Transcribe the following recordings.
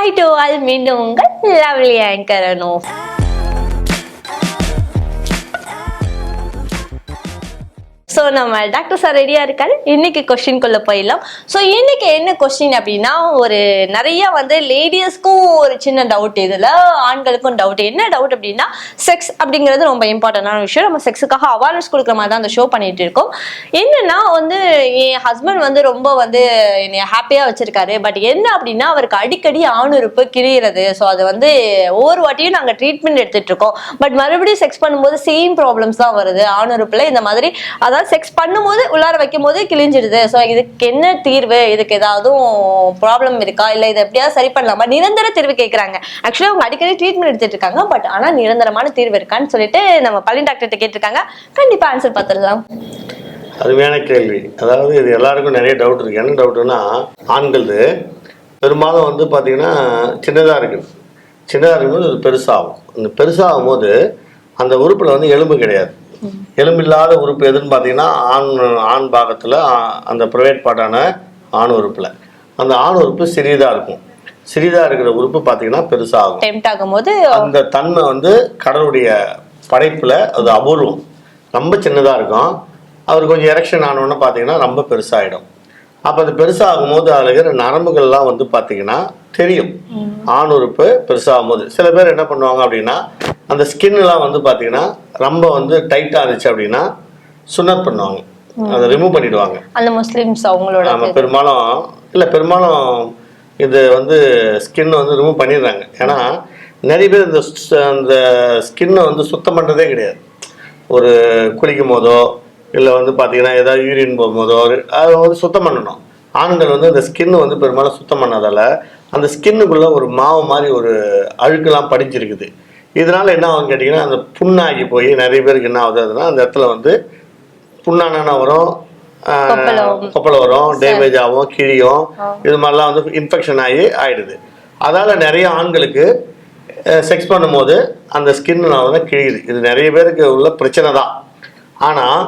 Hi to all மீண்டும் உங்கள் lovely anchor அனோ ஸோ நம்ம டாக்டர் சார் ரெடியாக இருக்காரு. இன்னைக்கு கொஸ்டின்குள்ளே போயிடலாம். ஸோ இன்னைக்கு என்ன கொஸ்டின் அப்படின்னா ஒரு நிறைய வந்து லேடிஸ்க்கும் ஒரு சின்ன டவுட் இதில் ஆண்களுக்கும் டவுட் என்ன டவுட் அப்படின்னா செக்ஸ் அப்படிங்கிறது ரொம்ப இம்பார்ட்டண்டான விஷயம். நம்ம செக்ஸுக்காக அவேர்னஸ் கொடுக்குற மாதிரி தான் அந்த ஷோ பண்ணிட்டு இருக்கோம். என்னன்னா வந்து என் ஹஸ்பண்ட் வந்து ரொம்ப வந்து என்னை ஹாப்பியாக வச்சிருக்காரு. பட் என்ன அப்படின்னா அவருக்கு அடிக்கடி ஆணுறுப்பு கிழியிறது. ஸோ அது வந்து ஒவ்வொரு வாட்டியும் நாங்கள் ட்ரீட்மெண்ட் எடுத்துட்டு இருக்கோம். பட் மறுபடியும் செக்ஸ் பண்ணும்போது சேம் ப்ராப்ளம்ஸ் தான் வருது. ஆணுறுப்பில் இந்த மாதிரி அதாவது செக்ஸ் பண்ணும்போது உள்ளார வைக்கும் போது கிழிஞ்சிடுது. ஸோ இதுக்கு என்ன தீர்வு? இதுக்கு ஏதாவது ப்ராப்ளம் இருக்கா? இல்லை இதை எப்படியாவது சரி பண்ணலாமா? நிரந்தர தீர்வு கேட்குறாங்க ஆக்சுவலாக அவங்க அடிக்கடி ட்ரீட்மெண்ட் எடுத்துட்டு இருக்காங்க. பட் ஆனால் நிரந்தரமான தீர்வு இருக்கான்னு சொல்லிட்டு நம்ம பள்ளி டாக்டர்கிட்ட கேட்டிருக்காங்க. கண்டிப்பாக ஆன்சர் பார்த்துடலாம். அருமையான கேள்வி. அதாவது இது எல்லாருக்கும் நிறைய டவுட் இருக்கு. என்ன டவுட்னா ஆண்கள் பெரும்பாலும் வந்து பார்த்தீங்கன்னா சின்னதாக இருக்குது. சின்னதாக இருக்கும்போது அது பெருசாகும். அந்த பெருசாகும் போது அந்த உறுப்பில் வந்து எலும்பு கிடையாது. எலும்பு இல்லாத உறுப்பு எதுன்னு பார்த்தீங்கன்னா ஆண் ஆண் பாகத்தில் அந்த ப்ரைவேட் பார்ட்டான ஆண் உறுப்பில். அந்த ஆண் உறுப்பு சிறிதாக இருக்கும். சிறிதாக இருக்கிற உறுப்பு பார்த்தீங்கன்னா பெருசாகும். டெம்ட் ஆகும்போது அந்த தன்மை வந்து கடவுளுடைய படைப்புல அது அபூர்வம். ரொம்ப சின்னதா இருக்கும். அவர் கொஞ்சம் எரெக்ஷன் ஆனோன்னு பார்த்தீங்கன்னா ரொம்ப பெருசாயிடும். அப்போ அது பெருசாகும் போது அதில் இருக்கிற நரம்புகள்லாம் வந்து பார்த்தீங்கன்னா தெரியும். ஆண் உறுப்பு பெருசாகும் போது சில பேர் என்ன பண்ணுவாங்க அப்படின்னா அந்த ஸ்கின்லாம் வந்து பார்த்தீங்கன்னா ரொம்ப வந்து டைட்டாக இருந்துச்சு அப்படின்னா சுனத் பண்ணுவாங்க. அதை ரிமூவ் பண்ணிடுவாங்க. அந்த முஸ்லிம்ஸ் அவங்களோட ஆமா பெரும்பாலும் இல்லை பெரும்பாலும் இது வந்து ஸ்கின் வந்து ரிமூவ் பண்ணிடுறாங்க. ஏன்னா நிறைய பேர் இந்த அந்த ஸ்கின்னை வந்து சுத்தம் பண்ணுறதே கிடையாது. ஒரு குளிக்கும் போதோ இல்லை வந்து பார்த்தீங்கன்னா ஏதாவது யூரின் போகும்போதோ அதை வந்து சுத்தம் பண்ணணும். ஆண்கள் வந்து அந்த ஸ்கின் வந்து பெரும்பாலும் சுத்தம் பண்ணதால அந்த ஸ்கின்னுக்குள்ளே ஒரு மாவு மாதிரி ஒரு அழுக்கெல்லாம் படிஞ்சிருக்குது. இதனால என்ன ஆகும் கேட்டிங்கன்னா அந்த புண்ணாகி போய் நிறைய பேருக்கு என்ன ஆகுதுன்னா அந்த இடத்துல வந்து புண்ணான வரும். கொப்பளை வரும் டேமேஜ் ஆகும் கிழியும். இது மாதிரிலாம் வந்து இன்ஃபெக்ஷன் ஆகி ஆயிடுது. அதால நிறைய ஆண்களுக்கு செக்ஸ் பண்ணும்போது அந்த ஸ்கின் வந்து கிழியுது. இது நிறைய பேருக்கு உள்ள பிரச்சனை தான். ஆனால்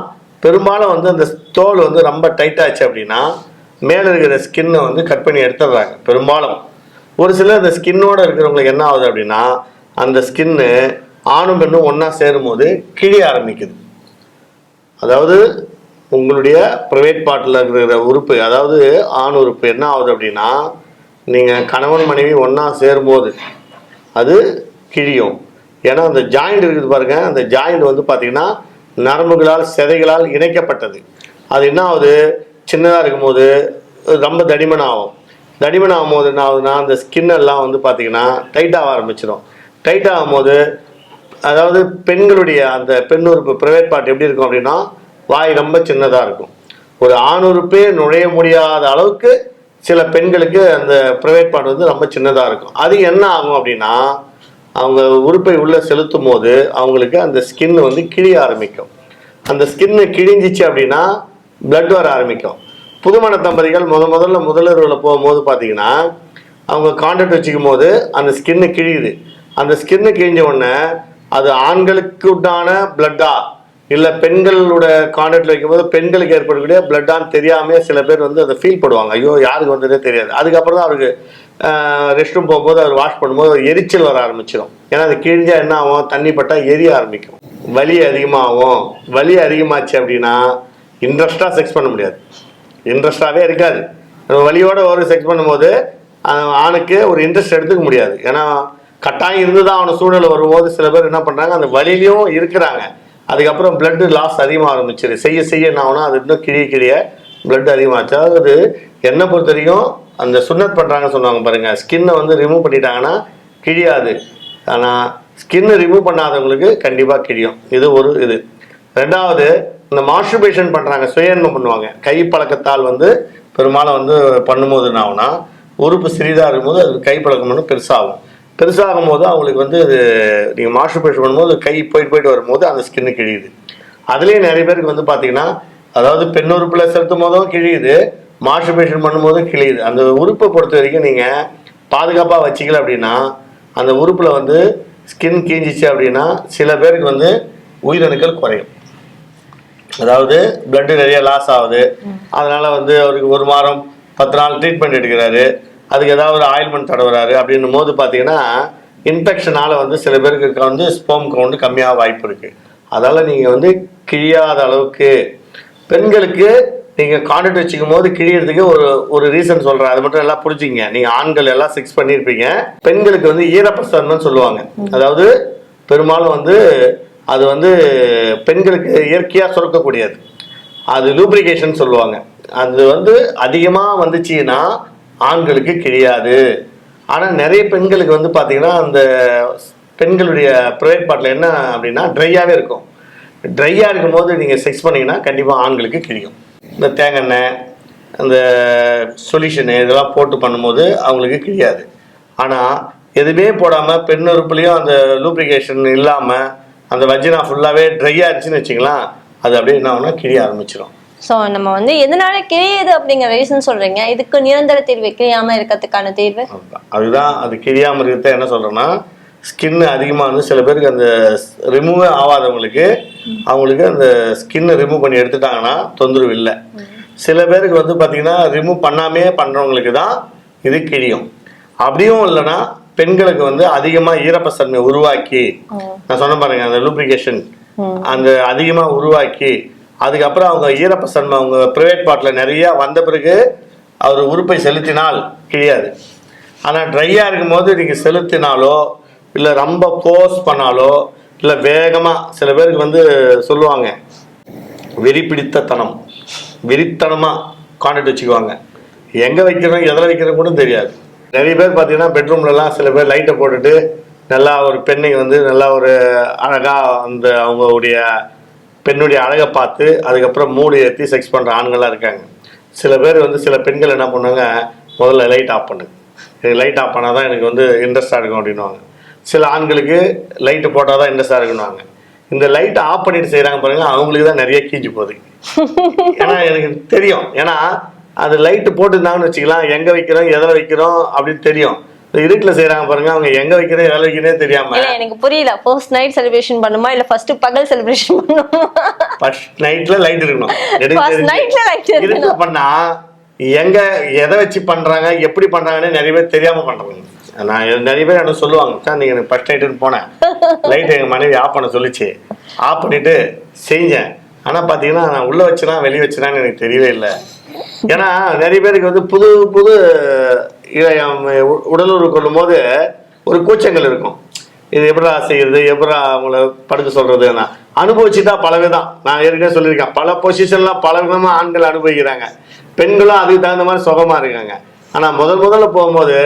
பெரும்பாலும் வந்து அந்த தோல் வந்து ரொம்ப டைட் ஆச்சு அப்படின்னா மேலே இருக்கிற ஸ்கின்னை வந்து கட் பண்ணி எடுத்துடுறாங்க பெரும்பாலும். ஒரு சிலர் இந்த ஸ்கின்னோட இருக்கிறவங்களுக்கு என்ன ஆகுது அப்படின்னா அந்த ஸ்கின்னு ஆணும் பெண்ணும் ஒன்றா சேரும்போது கிழிய ஆரம்பிக்குது. அதாவது உங்களுடைய ப்ரைவேட் பார்ட்டில் இருக்கிற உறுப்பு அதாவது ஆண் உறுப்பு என்ன ஆகுது அப்படின்னா நீங்கள் கணவன் மனைவி ஒன்றா சேரும்போது அது கிழியும். ஏன்னா அந்த ஜாயிண்ட் இருக்குது பாருங்க அந்த ஜாயிண்ட் வந்து பார்த்தீங்கன்னா நரம்புகளால் செதைகளால் இணைக்கப்பட்டது. அது என்ன ஆகுது? சின்னதாக இருக்கும்போது ரொம்ப தடிமன் ஆகும் தடிமன் ஆகும்போது என்ன ஆகுதுன்னா அந்த ஸ்கின் எல்லாம் வந்து பார்த்தீங்கன்னா டைட்டாக ஆரம்பிச்சிடும் டைட் ஆகும்போது அதாவது பெண்களுடைய அந்த பெண் உறுப்பு ப்ரைவேட் பார்ட் எப்படி இருக்கும் அப்படின்னா வாய் ரொம்ப சின்னதாக இருக்கும். ஒரு ஆண் உறுப்பே நுழைய முடியாத அளவுக்கு சில பெண்களுக்கு அந்த ப்ரைவேட் பார்ட் வந்து ரொம்ப சின்னதாக இருக்கும். அது என்ன ஆகும் அப்படின்னா அவங்க உறுப்பை உள்ளே செலுத்தும் போது அவங்களுக்கு அந்த ஸ்கின் வந்து கிழிய ஆரம்பிக்கும். அந்த ஸ்கின்னு கிழிஞ்சிச்சு அப்படின்னா பிளட் வர ஆரம்பிக்கும். புதுமண தம்பதிகள் முத முதல்ல முதலுறவில் போகும்போது பார்த்தீங்கன்னா அவங்க கான்டாக்ட் வச்சுக்கும் போது அந்த ஸ்கின்னு கிழியுது. அந்த ஸ்கின்னு கிழிஞ்ச உடனே அது ஆண்களுக்கு உண்டான பிளட்டா இல்லை பெண்களோட கான்டாக்டில் வைக்கும்போது பெண்களுக்கு ஏற்படக்கூடிய பிளட்டான்னு தெரியாமே சில பேர் வந்து அதை ஃபீல் பண்ணுவாங்க. ஐயோ யாருக்கு வந்ததே தெரியாது. அதுக்கப்புறம் தான் அவருக்கு ரெஸ்ட் ரூம் போகும்போது அவர் வாஷ் பண்ணும்போது ஒரு எரிச்சல் வர ஆரம்பிச்சிடும் ஏன்னா அது கிழிஞ்சா என்ன ஆகும்? தண்ணி பட்டா எரிய ஆரம்பிக்கும். வலி அதிகமாகும். வலி அதிகமாச்சு அப்படின்னா இன்ட்ரெஸ்டாக செக்ஸ் பண்ண முடியாது. இன்ட்ரெஸ்டாகவே இருக்காது. வலியோட ஒரு செக்ஸ் பண்ணும்போது ஆணுக்கு ஒரு இன்ட்ரெஸ்ட் எடுத்துக்க முடியாது. ஏன்னா கட்டாயம் இருந்து தான் அவன சூழ்நிலை வரும்போது சில பேர் என்ன பண்ணுறாங்க அந்த வழியிலையும் இருக்கிறாங்க. அதுக்கப்புறம் பிளட் லாஸ் அதிகமாக ஆரம்பிச்சிரு செய்ய செய்ய என்ன ஆகும்னா அது இன்னும் கிழிய கிழிய பிளட் அதிகமாச்சு. அதாவது என்னை பொறுத்த வரைக்கும் அந்த சுண்ணத் பண்ணுறாங்கன்னு சொன்னாங்க பாருங்க ஸ்கின்னை வந்து ரிமூவ் பண்ணிட்டாங்கன்னா கிழியாது. ஆனால் ஸ்கின்னை ரிமூவ் பண்ணாதவங்களுக்கு கண்டிப்பாக கிழியும். இது ஒரு இது. ரெண்டாவது இந்த மாஸ்டர்பேஷன் பண்ணுறாங்க சுயன்மம் பண்ணுவாங்க. கை பழக்கத்தால் வந்து பெரும்பாலும் வந்து பண்ணும்போது என்ன ஆகும்னா உறுப்பு சிறிதாக இருக்கும்போது அது கை பழக்கம் பண்ணி பெருசாகும். பெருசாகும் போது அவங்களுக்கு வந்து இது நீங்கள் மாஸ்டர்பேஷன் பண்ணும்போது கை போயிட்டு போயிட்டு வரும்போது அந்த ஸ்கின்னு கிழியுது. அதுலேயும் நிறைய பேருக்கு வந்து பார்த்தீங்கன்னா அதாவது பெண் உறுப்பில் செலுத்தும் போதும் கிழியுது மாஸ்டர்பேஷன் பண்ணும்போதும் கிழியுது. அந்த உறுப்பை பொறுத்த வரைக்கும் நீங்கள் பாதுகாப்பாக வச்சிக்கல அப்படின்னா அந்த உறுப்பில் வந்து ஸ்கின் கீஞ்சிச்சு அப்படின்னா சில பேருக்கு வந்து உயிரணுக்கள் குறையும். அதாவது பிளட் நிறைய லாஸ் ஆகுது. அதனால வந்து அவருக்கு ஒரு வாரம் பத்து நாள் ட்ரீட்மெண்ட் எடுக்கிறாரு. அதுக்கு ஏதாவது ஒரு ஆயில்மெண்ட் தடவுறாரு அப்படின்னும் போது பார்த்தீங்கன்னா இன்ஃபெக்ஷனால வந்து சில பேருக்கு வந்து ஸ்போம் கவுண்ட் கம்மியாக வாய்ப்பு இருக்குது அதால் நீங்கள் வந்து கிழியாத அளவுக்கு பெண்களுக்கு நீங்கள் கான்டாக்ட் வச்சுக்கும் போது கிழியறதுக்கு ஒரு ஒரு ரீசன் சொல்கிறேன் அது மட்டும் எல்லாம் புரிஞ்சுங்க நீங்கள் ஆண்கள் எல்லாம் சிக்ஸ் பண்ணியிருப்பீங்க. பெண்களுக்கு வந்து ஈரப்பசன்மைன்னு சொல்லுவாங்க. அதாவது பெரும்பாலும் வந்து அது வந்து பெண்களுக்கு இயற்கையாக சுரக்கக்கூடியது. அது லூப்ரிகேஷன் சொல்லுவாங்க. அது வந்து அதிகமாக வந்துச்சுன்னா ஆண்களுக்கு கிடையாது. ஆனால் நிறைய பெண்களுக்கு வந்து பார்த்தீங்கன்னா அந்த பெண்களுடைய ப்ரைவேட் பார்ட்டில் என்ன அப்படின்னா ட்ரையாகவே இருக்கும். ட்ரையாக இருக்கும்போது நீங்கள் செக்ஸ் பண்ணீங்கன்னா கண்டிப்பாக ஆண்களுக்கு கிழியும் இந்த தேங்காய் அந்த சொல்யூஷனு இதெல்லாம் போட்டு பண்ணும்போது அவங்களுக்கு கிழியாது ஆனால் எதுவுமே போடாமல் பெண் உறுப்புலேயும் அந்த லூப்ரிகேஷன் இல்லாமல் அந்த வஜினா ஃபுல்லாகவே ட்ரையாக இருந்துச்சுன்னு வச்சுக்கலாம் அது அப்படியே என்ன ஆகுனா கிழிய ஆரம்பிச்சிடும் ஸோ நம்ம வந்து எதனால கிழியுது அப்படிங்கிற ரீசன் சொல்றீங்க. இதுக்கு நிரந்தர தீர்வு கிழியாம இருக்கிறதுக்கான தீர்வு? அதுதான். அது கிழியாம இருக்கிறத என்ன சொல்றேன்னா ஸ்கின் அதிகமாக வந்து சில பேருக்கு அந்த ரிமூவே ஆகாதவங்களுக்கு அவங்களுக்கு அந்த ஸ்கின்னை ரிமூவ் பண்ணி எடுத்துட்டாங்கன்னா தொந்தரவு இல்லை. சில பேருக்கு வந்து பார்த்தீங்கன்னா ரிமூவ் பண்ணாமே பண்ணுறவங்களுக்கு தான் இது கிழியும் அப்படியும் இல்லைன்னா பெண்களுக்கு வந்து அதிகமாக ஈரப்பசன்மை உருவாக்கி நான் சொன்ன பாருங்க அந்த லூப்ரிகேஷன் அந்த அதிகமாக உருவாக்கி அதுக்கப்புறம் அவங்க ஈரப்ப ஈரப்பசன்மை அவங்க ப்ரைவேட் பார்ட்டில் நிறையா வந்த பிறகு அவர் உறுப்பை செலுத்தினால் கிடையாது. ஆனால் ட்ரையாக இருக்கும்போது நீங்கள் செலுத்தினாலோ இல்லை ரொம்ப போஸ் பண்ணாலோ இல்லை வேகமாக சில பேருக்கு வந்து சொல்லுவாங்க. வெறி பிடித்த தனம் வெறித்தனமாக கான்டாக்ட் வச்சுக்குவாங்க. எங்கே வைக்கிறோம் எதில் வைக்கிறோம் கூட தெரியாது. நிறைய பேர் பார்த்தீங்கன்னா பெட்ரூம்லலாம் சில பேர் லைட்டை போட்டுட்டு நல்லா ஒரு பெண்ணை வந்து நல்லா ஒரு அழகாக அந்த அவங்களுடைய பெண்ணுடைய அழகை பார்த்து அதுக்கப்புறம் மூடு ஏற்றி செக்ஸ் பண்ணுற ஆண்கள்லாம் இருக்காங்க. சில பேர் வந்து சில பெண்கள் என்ன பண்ணுவாங்க முதல்ல லைட் ஆஃப் பண்ணு. எனக்கு லைட் ஆஃப் பண்ணால் தான் எனக்கு வந்து இன்ட்ரெஸ்டாக இருக்கும் அப்படின்னுவாங்க. சில ஆண்களுக்கு லைட்டு போட்டால் தான் இன்ட்ரெஸ்டாக இருக்குன்னுவாங்க. இந்த லைட்டை ஆஃப் பண்ணிட்டு செய்கிறாங்க பாருங்க அவங்களுக்கு தான் நிறைய கீஞ்சு போகுது. ஏன்னா எனக்கு தெரியும். ஏன்னா அது லைட்டு போட்டுருந்தாங்கன்னு வச்சுக்கலாம் எங்கே வைக்கிறோம் எதில் வைக்கிறோம் அப்படின்னு தெரியும். இருட்டில் செய்கிறாங்க பாருங்க அவங்க எங்கே வைக்கிறோம் எதில் வைக்கிறதே தெரியாம. இல்ல எனக்கு புரியல. ஃபர்ஸ்ட் நைட் செலிப்ரேஷன் பண்ணுமா இல்ல ஃபர்ஸ்ட் பகல் செலிப்ரேஷன் பண்ணுமா? ஃபர்ஸ்ட் நைட்ல லைட் இருக்கணும். தெரிஞ்சு nightல light இருக்கணும். பண்ணா எங்க எதை வச்சு பண்றாங்க எப்படி பண்றாங்கன்னு நிறைய பேர் தெரியாம பண்றாங்க. நான் நிறைய பேர் எனக்கு சொல்லுவாங்க சார் நீங்க எனக்கு ஃபர்ஸ்ட் நைட்டுன்னு போனேன் லைட் எங்க மனைவி ஆஃப் பண்ண சொல்லிச்சு. ஆஃப் பண்ணிட்டு செஞ்சேன். ஆனா பாத்தீங்கன்னா நான் உள்ள வச்சுனா வெளியே வச்சுனான்னு எனக்கு தெரியவே இல்லை. ஏன்னா நிறைய பேருக்கு வந்து புது புது உடலுறவு கொள்ளும் போது ஒரு கூச்சங்கள் இருக்கும். இது எப்படா செய்யறது எப்படா அவங்கள படுக்க சொல்றதுன்னா அனுபவிச்சுட்டா பல விதம் நான் ஏற்கனவே சொல்லியிருக்கேன். பல பொசிஷன்லாம் பல விதமா ஆண்கள் அனுபவிக்கிறாங்க. பெண்களும் அதுக்கு தகுந்த மாதிரி சுகமா இருக்காங்க. ஆனா முதல் முதல்ல போகும்போது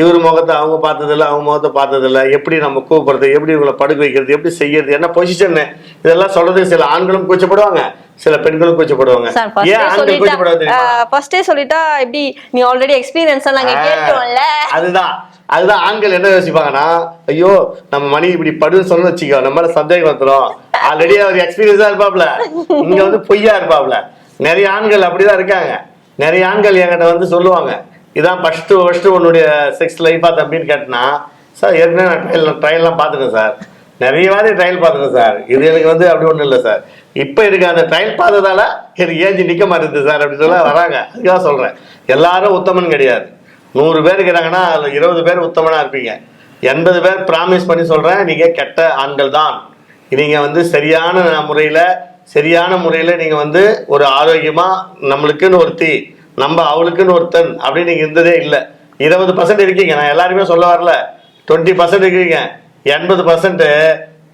இவர் முகத்தை அவங்க பார்த்ததில்ல அவங்க முகத்தை பார்த்ததில்ல. எப்படி நம்ம கூப்பிடுறது எப்படி இவங்களை படுக்க வைக்கிறது எப்படி செய்யறது என்ன பொசிஷன் இதெல்லாம் சொல்றதுக்கு சில ஆண்களும் கூச்சப்படுவாங்க சில பெண்களும் கூச்சப்படுவாங்க. ஏன் ஆண்கள் கூச்சப்படுவாங்க ஃபர்ஸ்டே சொல்லிட்டா எப்படி நீ ஆல்ரெடி எக்ஸ்பீரியன்ஸ் நாங்க கேட்டோம்ல அதுதான். அதுதான் ஆண்கள் என்ன யோசிப்பாங்கன்னா ஐயோ நம்ம மணி இப்படி படுன்னு சொன்னு வச்சுக்கோ நம்ம சந்தேகம் வந்துடும் ஆல்ரெடி அவர் எக்ஸ்பீரியன்ஸா இருப்பாப்ல. இங்க வந்து பொய்யா இருப்பாப்ல. நிறைய ஆண்கள் அப்படிதான் இருக்காங்க. நிறைய ஆண்கள் என்கிட்ட வந்து சொல்லுவாங்க. இதான் ஃபஸ்ட்டு ஃபஸ்ட்டு உன்னுடைய செக்ஸ் லைஃபாக தம்பின்னு கேட்டனா சார் ஏற்கனவே நான் ட்ரையல் ட்ரையல்லாம் பார்த்துட்டேன் சார் நிறைய வாரி ட்ரையல் பார்த்துட்டேன் சார் இது எனக்கு வந்து அப்படி ஒன்றும் இல்லை சார் இப்போ எனக்கு அந்த ட்ரையல் பார்த்ததால எனக்கு ஏஞ்சி நிற்க மாட்டேங்குது சார் அப்படின்னு சொல்ல வராங்க. அதுக்காக சொல்கிறேன் எல்லாரும் உத்தமன் கிடையாது. நூறு பேர் இருக்கிறாங்கன்னா அதில் இருபது பேர் உத்தமனாக இருப்பீங்க. எண்பது பேர் ப்ராமிஸ் பண்ணி சொல்கிறேன் நீங்கள் கெட்ட ஆண்கள் தான். நீங்கள் வந்து சரியான முறையில் சரியான முறையில் நீங்கள் வந்து ஒரு ஆரோக்கியமாக நம்மளுக்குன்னு ஒருத்தி நம்ம அவளுக்குன்னு ஒருத்தன் அப்படின்னு நீங்கள் இருந்ததே இல்லை. இருபது பர்சன்ட் இருக்கீங்க. நான் எல்லாருமே சொல்ல வரல. டுவெண்ட்டி பர்சன்ட் இருக்கீங்க. எண்பது பர்சன்ட்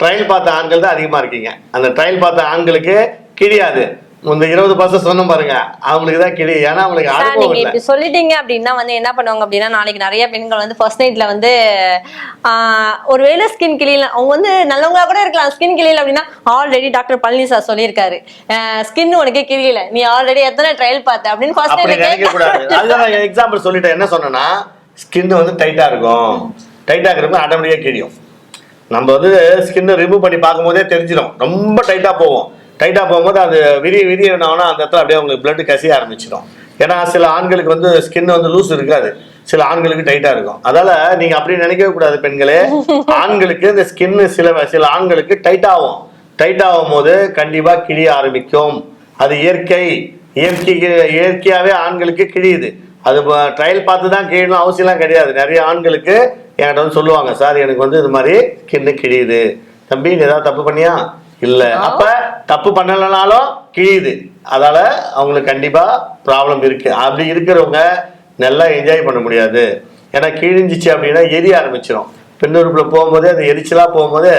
ட்ரையல் பார்த்த ஆண்கள் தான் அதிகமாக இருக்கீங்க. அந்த ட்ரையல் பார்த்த ஆண்களுக்கு கிடையாது. இந்த இருபது பர்சன்ட் சொன்னோம் பாருங்க. அவங்களுக்கு தான் கிழி ஏன்னா அவங்களுக்கு சார் நீங்க இல்லை. இப்படி சொல்லிட்டீங்க அப்படின்னா வந்து என்ன பண்ணுவாங்க அப்படின்னா நாளைக்கு நிறைய பெண்கள் வந்து ஃபர்ஸ்ட் நைட்ல வந்து ஆஹ், ஒருவேளை ஸ்கின் கிளியில அவங்க வந்து நல்லவங்களா கூட இருக்கலாம். ஸ்கின் கிளியில அப்படின்னா ஆல்ரெடி டாக்டர் பழனி சார் சொல்லியிருக்காரு. ஸ்கின் உனக்கே கிளியில. நீ ஆல்ரெடி எத்தனை ட்ரையல் பார்த்த அப்படின்னு ஃபர்ஸ்ட் அப்படி நினைக்க கூடாது. அதுதான் எக்ஸாம்பிள் சொல்லிட்டேன். என்ன சொன்னேன்னா ஸ்கின் வந்து டைட்டா இருக்கும். டைட்டா இருக்கிறப்ப ஆட்டோமேட்டிக்கா கிழியும். நம்ம வந்து ஸ்கின்னை ரிமூவ் பண்ணி பார்க்கும்போதே தெரிஞ்சிடும் ரொம்ப டைட்டா போகும். டைட்டாக போகும்போது அது விரிய விரிய என்ன அந்த இடத்துல அப்படியே அவங்களுக்கு பிளட் கசிய ஆரம்பிச்சிடும். ஏன்னா சில ஆண்களுக்கு வந்து ஸ்கின் வந்து லூஸ் இருக்காது. சில ஆண்களுக்கு டைட்டா இருக்கும். அதால நீங்க அப்படி நினைக்கவே கூடாது பெண்களே. ஆண்களுக்கு இந்த ஸ்கின் சில சில ஆண்களுக்கு டைட் ஆகும். டைட் ஆகும் போது கண்டிப்பா கிழிய ஆரம்பிக்கும். அது இயற்கை. இயற்கை இயற்கையாவே ஆண்களுக்கு கிழியுது. அது ட்ரையல் பார்த்து தான் கிழணும் அவசியம்லாம் கிடையாது. நிறைய ஆண்களுக்கு என்கிட்ட வந்து சொல்லுவாங்க சார் எனக்கு வந்து இது மாதிரி ஸ்கின்னு கிழியுது. தம்பி நீ ஏதாவது தப்பு பண்ணியா? இல்ல. அப்ப தப்பு பண்ணலைனாலும் கிழியுது அதால அவங்களுக்கு கண்டிப்பா ப்ராப்ளம் இருக்கு. அப்படி இருக்கிறவங்க நல்லா என்ஜாய் பண்ண முடியாது. ஏன்னா கிழிஞ்சிச்சு அப்படின்னா எரிய ஆரம்பிச்சிடும் பெண்ணுறுப்புல போகும்போதே அது எரிச்சலா போகும்போது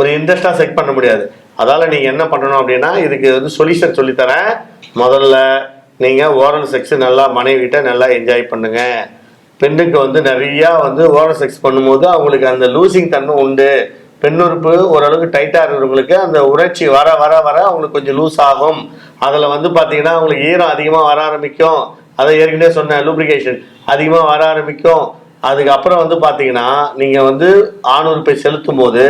ஒரு இன்ட்ரெஸ்டா செக் பண்ண முடியாது. அதால நீங்க என்ன பண்ணணும் அப்படின்னா இதுக்கு வந்து சொல்யூஷன் சொல்லித்தரேன். முதல்ல நீங்க ஓரல் செக்ஸ் நல்லா மனைவிட்ட நல்லா என்ஜாய் பண்ணுங்க. பெண்ணுக்கு வந்து நிறைய வந்து ஓரல் செக்ஸ் பண்ணும்போது அவங்களுக்கு அந்த லூசிங் தன்மை உண்டு. பெண்ணுறுப்பு ஓரளவுக்கு டைட்டாக இருக்கிறவங்களுக்கு அந்த உணர்ச்சி வர வர வர அவங்களுக்கு கொஞ்சம் லூஸ் ஆகும். அதில் வந்து பார்த்தீங்கன்னா அவங்களுக்கு ஈரம் அதிகமாக வர ஆரம்பிக்கும். அதை ஏற்கனவே சொன்னேன் லூப்ரிகேஷன் அதிகமாக வர ஆரம்பிக்கும். அதுக்கப்புறம் வந்து பார்த்தீங்கன்னா நீங்கள் வந்து ஆணுறுப்பை செலுத்தும் போது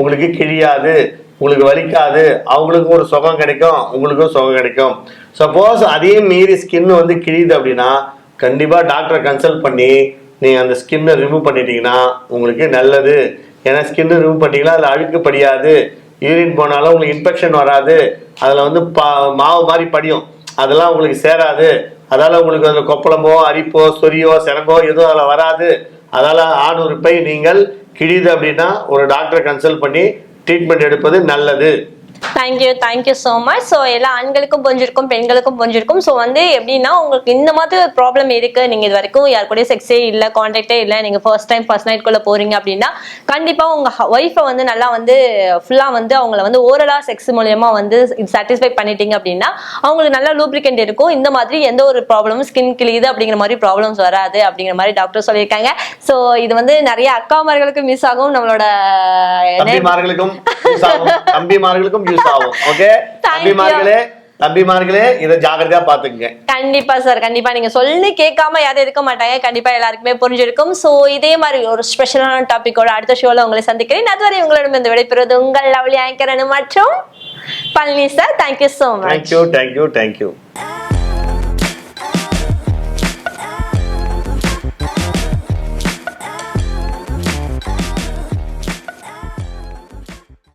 உங்களுக்கு கிழியாது உங்களுக்கு வலிக்காது அவங்களுக்கும் ஒரு சுகம் கிடைக்கும் உங்களுக்கும் சுகம் கிடைக்கும். சப்போஸ் அதையும் மீறி ஸ்கின் வந்து கிழியுது அப்படின்னா கண்டிப்பாக டாக்டரை கன்சல்ட் பண்ணி நீங்கள் அந்த ஸ்கின்னை ரிமூவ் பண்ணிட்டீங்கன்னா உங்களுக்கு நல்லது. ஏன்னா ஸ்கின்னு ரிமூவ் பண்ணிட்டீங்கன்னா அதில் அழுக்கு படியாது. யூரின் போனாலும் உங்களுக்கு இன்ஃபெக்ஷன் வராது. அதில் வந்து பா மாவு மாதிரி படியும். அதெல்லாம் உங்களுக்கு சேராது. அதால உங்களுக்கு அதில் கொப்பளமோ அரிப்போ சொரியோ சிறங்கோ எதுவும் அதில் வராது. அதால ஆணுறுப்பை நீங்கள் கிழியுது அப்படின்னா ஒரு டாக்டரை கன்சல்ட் பண்ணி ட்ரீட்மெண்ட் எடுப்பது நல்லது. Thank you thank you so much so எல்லா ஆண்களுக்கும் புரிஞ்சிருக்கும் பெண்களுக்கும் புரிஞ்சிருக்கும். ஸோ வந்து எப்படின்னா உங்களுக்கு இந்த மாதிரி ஒரு ப்ராப்ளம் இருக்கு. நீங்க இது வரைக்கும் யார் கூட செக்ஸே இல்லை கான்டாக்டே இல்லை நீங்க ஃபர்ஸ்ட் டைம் ஃபர்ஸ்ட் நைட் குள்ள போறீங்க அப்படின்னா கண்டிப்பா உங்க ஒய்ஃபை வந்து நல்லா வந்து ஃபுல்லா வந்து அவங்கள வந்து ஓரலாக செக்ஸ் மூலியமா வந்து சாட்டிஸ்ஃபை பண்ணிட்டீங்க அப்படின்னா அவங்களுக்கு நல்லா லூப்ரிகண்ட் இருக்கும். இந்த மாதிரி எந்த ஒரு ப்ராப்ளமும் ஸ்கின் கிளியுது அப்படிங்கிற மாதிரி ப்ராப்ளம்ஸ் வராது அப்படிங்கிற மாதிரி டாக்டர் சொல்லியிருக்காங்க. ஸோ இது வந்து நிறைய அக்காமார்களுக்கு மிஸ் ஆகும். நம்மளோட தம்பிமார்களுக்கும் யூஸ் ஆகும். தம்பிமார்களுக்கும் யூஸ் ஆகும். ஓகே. தம்பிமார்களே தம்பிமார்களே இதை ஜாக்கிரதையா பாத்துக்கங்க கண்டிப்பா சார் கண்டிப்பா. நீங்க சொல்லி கேட்காம யாரும் இருக்க மாட்டாங்க. கண்டிப்பா எல்லாருக்குமே புரிஞ்சிருக்கும். சோ இதே மாதிரி ஒரு ஸ்பெஷலான டாபிக்கோட அடுத்த ஷோல உங்களை சந்திக்கிறேன். அதுவரை உங்களிடம் இந்த விடைபெறுவது உங்கள் லவ்லி ஆங்கரன் மற்றும் Palani sir thank you so much thank you thank you thank you